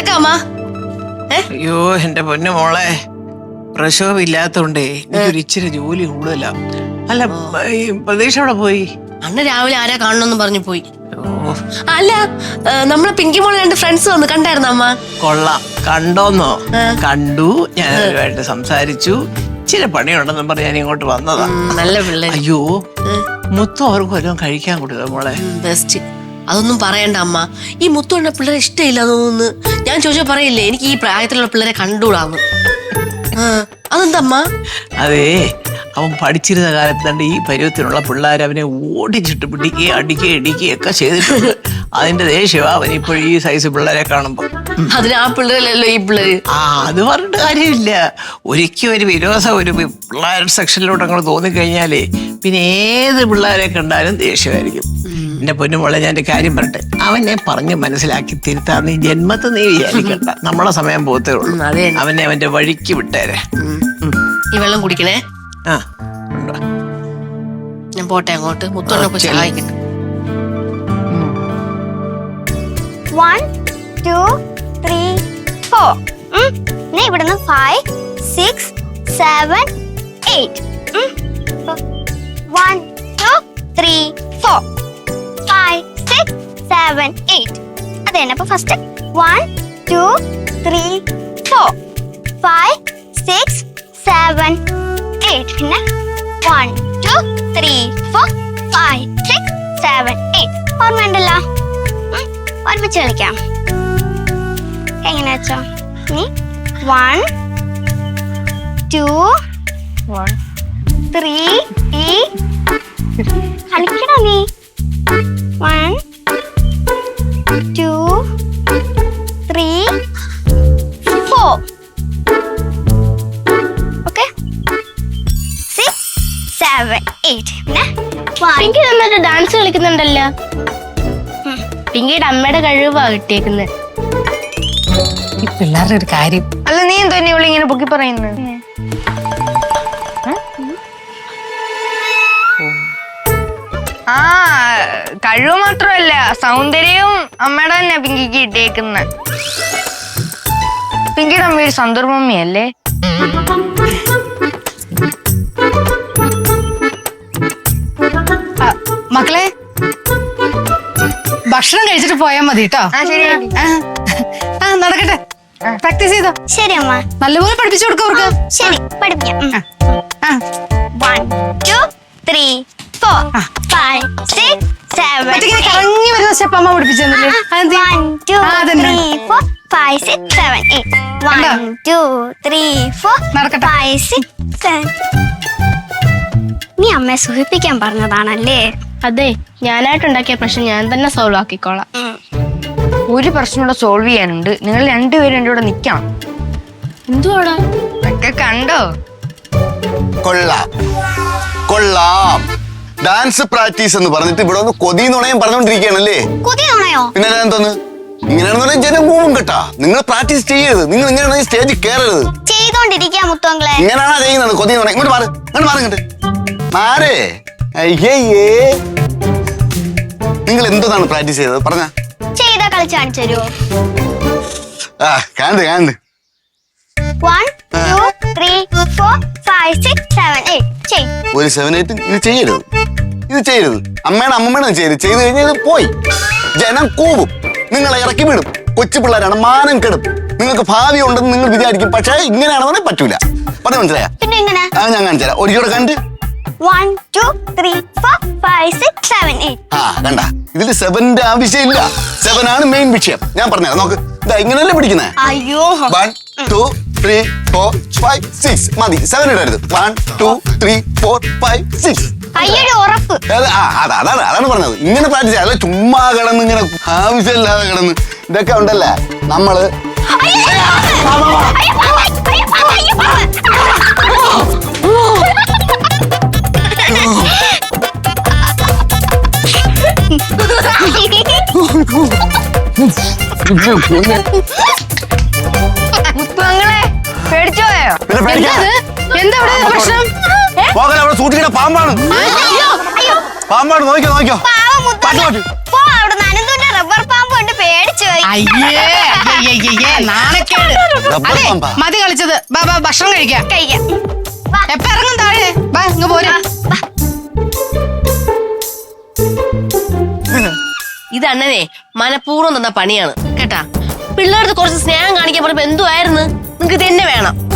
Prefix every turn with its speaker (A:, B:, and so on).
A: തിരക്കാമ്മ
B: അയ്യോ എന്റെ പൊന്നു മോളെ. പ്രസവമില്ലാത്തോണ്ടേ എനിക്കൊരു ഇച്ചിരി ജോലി കൂടുതലാ. അല്ല ഈ പ്രതീക്ഷ അവിടെ പോയി?
A: അന്ന് രാവിലെ ആരാ കാണണമെന്ന് പറഞ്ഞു പോയി. അല്ല നമ്മളെ പിങ്കി മോളെ രണ്ട് ഫ്രണ്ട്സ് വന്നു കണ്ടായിരുന്നു അമ്മ?
B: കൊള്ളാം. കണ്ടോന്നോ? കണ്ടു. ഞാൻ അവരുമായിട്ട് സംസാരിച്ചു. ഇച്ചിരി പണിയുണ്ടെന്നും പറഞ്ഞ് ഞാൻ ഇങ്ങോട്ട് വന്നതാ.
A: നല്ല പിള്ളേ
B: അയ്യോ മുത്തും അവർക്ക് വല്ലതും കഴിക്കാൻ കൊടുക്കുക മോളെ?
A: ബെസ്റ്റ് അതൊന്നും പറയണ്ട അമ്മ. ഈ മുത്തുണ്ട പിള്ളേരെ ഇഷ്ടമില്ല തോന്നുന്നു. ഞാൻ ചോദിച്ചാൽ പറയില്ലേ എനിക്ക് ഈ പ്രായത്തിലുള്ള പിള്ളേരെ കണ്ടുകൂടാന്ന്. ആ, അതെന്താ അമ്മ
B: അതേ അവൻ പഠിച്ചിരുന്ന കാലത്ത് തന്നെ ഈ പരുവത്തിനുള്ള പിള്ളേർ അവനെ ഓടിച്ചിട്ട് പിടിക്കുകയും അടിക്കുകയും ഇടിക്കുകയും ഒക്കെ ചെയ്തിട്ടുണ്ട്. അതിന്റെ ദേഷ്യമാ അവൻ ഇപ്പോൾ ഈ സൈസ് പിള്ളേരെ കാണുമ്പോൾ
A: അതിന് ആ പിള്ളേരല്ലോ ഈ പിള്ളേര്.
B: ആ അത് പറഞ്ഞിട്ട് കാര്യമില്ല. ഒരിക്കലും ഒരു വിരോധം ഒരു പിള്ളേരുടെ പിള്ളേർ സെക്ഷനിലോട്ട് അങ്ങോട്ട് തോന്നിക്കഴിഞ്ഞാലേ പിന്നെ ഏത് പിള്ളേരെ കണ്ടാലും ദേഷ്യമായിരിക്കും. എന്റെ പൊന്നുമോളെ ഞാൻ ഒരു കാര്യം പറട്ടെ അവനെ പറഞ്ഞ് മനസ്സിലാക്കി തിരുത്താൻ നീ ജന്മത്തെ നീ വിചാരിക്കണ്ട. നമ്മളെ സമയം പോത്തേ ഉള്ളൂ.
A: അതെ.
B: അവനെ അവന്റെ വഴിക്ക് വിട്ടേരെ.
A: ഈ വെള്ളം കുടിക്കണേ?
B: ആ ഉണ്ടോ?
A: ഞാൻ പോട്ടെ അങ്ങോട്ട്. മുത്തോടെ പോയി
B: ചെല്ല്.
A: സഹായിക്കട്ടെ.
C: വൺ ടു ത്രീ ഫോർ നീ ഇവിടുന്ന് five six seven eight one two three four six seven eight അത് തന്നെ അപ്പൊ first one two three four five six seven eight പിന്നെ one two three four five six seven eight ഓർമ്മയുണ്ടല്ലോ ഉം, ഒരുമിച്ച് കളിക്കാം. എങ്ങനെ വെച്ചോ? നീ വൺ ടു ത്രീ
D: പിങ്കി നന്നായിട്ട് ഡാൻസ് കളിക്കുന്നുണ്ടല്ലോ. പിങ്കിയുടെ അമ്മയുടെ കഴിവാ കിട്ടിയേക്കുന്നത്
E: ഈ പിള്ളേരുടെ ഒരു കാര്യം.
F: അല്ല നീ എന്തോ ഇവിടെ ഇങ്ങനെ പൊക്കി പറയുന്നത് ആ കഴിവ് മാത്രമല്ല സൗന്ദര്യവും അമ്മയുടെ തന്നെ പിങ്കിക്ക് കിട്ടിയേക്കുന്നത് പിങ്കിയുടെ അമ്മ ഒരു
E: മതി കേട്ടോ
F: ആ ശരി.
E: ആ, ആ നടക്കട്ടെ. പ്രാക്ടീസ് ചെയ്തോ?
C: ശരി അമ്മ.
E: നല്ലപോലെ പഠിപ്പിച്ചു കൊടുക്ക അവർക്ക്.
C: ശരി. പഠിപ്പിക്കാം.
E: ഇങ്ങനെ. കറങ്ങി വരുന്ന സ്റ്റെപ്പ് അമ്മ.
C: നീ അമ്മയെ സൂചിപ്പിക്കാൻ പറഞ്ഞതാണല്ലേ?
D: അതെ ഞാനായിട്ടുണ്ടാക്കിയ പ്രശ്നം ഞാൻ തന്നെ സോൾവ് ആക്കിക്കോളാം.
F: ഒരു പ്രശ്നം കൂടെ സോൾവ് ചെയ്യാനുണ്ട്. നിങ്ങൾ രണ്ടുപേരും എന്റെ കൂടെ നിൽക്കണം.
D: എന്തുവാടാ?
F: ഒക്കെ കണ്ടോ?
G: കൊള്ളാം. കൊള്ളാം. ഡാൻസ് പ്രാക്ടീസ് എന്ന് പറഞ്ഞിട്ട് ഇവിടെ ഒന്ന് കൊതി നുണയും പറഞ്ഞോണ്ടിരിക്കുകയാണല്ലേ
C: നുണയോ?
G: പിന്നെ ഞാൻ എന്തോന്ന്? ഇങ്ങനെയാണെന്ന് പറഞ്ഞാൽ ജനം പോവും കേട്ടാ. നിങ്ങൾ പ്രാക്ടീസ് ചെയ്യരുത്. നിങ്ങൾ ഇങ്ങനെയാണ് സ്റ്റേജിൽ കയറരുത്
C: ചെയ്തോണ്ടിരിക്കാ മുത്തോങ്ങളെ
G: ഇങ്ങനെയാണോ ചെയ്യുന്നത്. കൊതി നുണ. ഇങ്ങോട്ട് മാറ്. ഇങ്ങോട്ട് മാറ് ഇങ്ങോട്ട്. മാറേ. അയ്യേ നിങ്ങൾ എന്തോന്നാണ് പ്രാക്ടീസ് ചെയ്തത്? പറഞ്ഞ.
C: കളിച്ച് കാണിച്ചു തരുമോ
G: ആ count count
C: one two three four five six seven eight ചെയ്
G: ഒരു സെവൻ എയ്റ്റ് ഇത് ചെയ്യരുത്. ഇത് ചെയ്യരുത്. അമ്മയുടെ അമ്മമ്മയുടെ ചെയ്ത് ചെയ്ത് കഴിഞ്ഞാൽ ഇത് പോയി. ജനം കൂവും. നിങ്ങളെ ഇറക്കി വിടും. കൊച്ചു പിള്ളേരാണ് മാനം കെടും. നിങ്ങൾക്ക് ഭാവി ഉണ്ടെന്ന് നിങ്ങൾ വിചാരിക്കും. പക്ഷേ ഇങ്ങനെയാണെന്ന് പറ്റൂല. പറഞ്ഞു മനസ്സിലായ?
C: പിന്നെ എങ്ങനെ?
G: ആ ഞാൻ കാണിച്ചുതരാം കൂടെ കണ്ട്.
C: One two three four five six seven eight
G: ആ കണ്ട. ഇതിൽ സെവന്റെ ആവശ്യമില്ല. സെവൻ ആണ് മെയിൻ വിഷയം. ഞാൻ പറഞ്ഞു നോക്ക് ഇതാ ഇങ്ങനല്ലേ പിടിക്കുന്നേ?
C: അയ്യോ.
G: One two three four five six മതി. സെവൻ ഇടരുത്. One two three four five six അതാണ് അതാണ് പറഞ്ഞത്. ഇങ്ങനെ പ്രാക്ടീസ് അല്ല ചുമ്മാ കിടന്ന് ഇങ്ങനെ ആവശ്യമില്ലാതെ കിടന്ന്. ഇതൊക്കെ ഉണ്ടല്ലേ? നമ്മൾ
F: മുത്തുങ്ങളെ പേടിച്ചു? പോയോ
G: പിന്നെ പേടിക്കാതെ.
E: എന്താ ഇവിടെ പ്രശ്നം?
G: പോകല അവിടെ സൂക്ഷിക്കണ പാമ്പാണ്. പാമ്പാണ് നോക്കിയോ നോക്കിയോ.
E: മതി കളിച്ചത്. ബാ ബാ ഭക്ഷണം കഴിക്കാം.
C: കഴിക്കാം.
E: എപ്പ ഇറങ്ങും താഴെ? ബാ ഇങ്ങ് പോരാ.
A: ഇത് അണ്ണനെ മനഃപൂർവം തന്ന പണിയാണ്. കേട്ടാ? പിള്ളേർക്ക് കുറച്ച് സ്നേഹം കാണിക്കാൻ പറഞ്ഞപ്പോ എന്തുവായിരുന്നു? നിങ്ങക്ക് ഇത് തന്നെ വേണം.